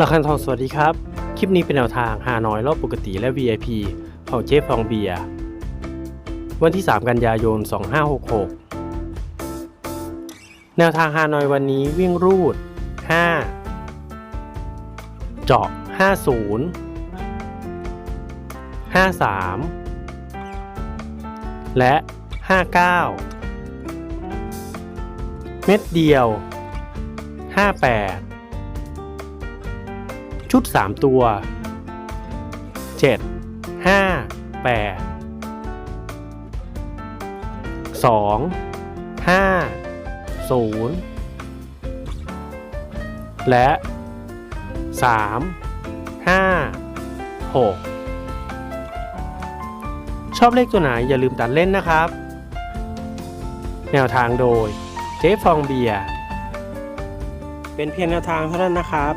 ราคันทองสวัสดีครับ คลิปนี้เป็นแนวทางหาน้อยรอบปกติและ VIP ของเจฟฟองเบีย วันที่ 3 กันยายน 2566 แนวทางฮานอยวันนี้วิ่งรูด 5 เจาะ 50 53 และ 59 เม็ดเดียว 58 ชุด 3 ตัว 7 5 8 2 5 0และ 3 5 6 ชอบเลขตัวไหนอย่าลืมตัดเล่นนะครับ แนวทางโดยเจ๊ฟองเบียร์เป็นเพียงแนวทางเท่านั้นนะครับ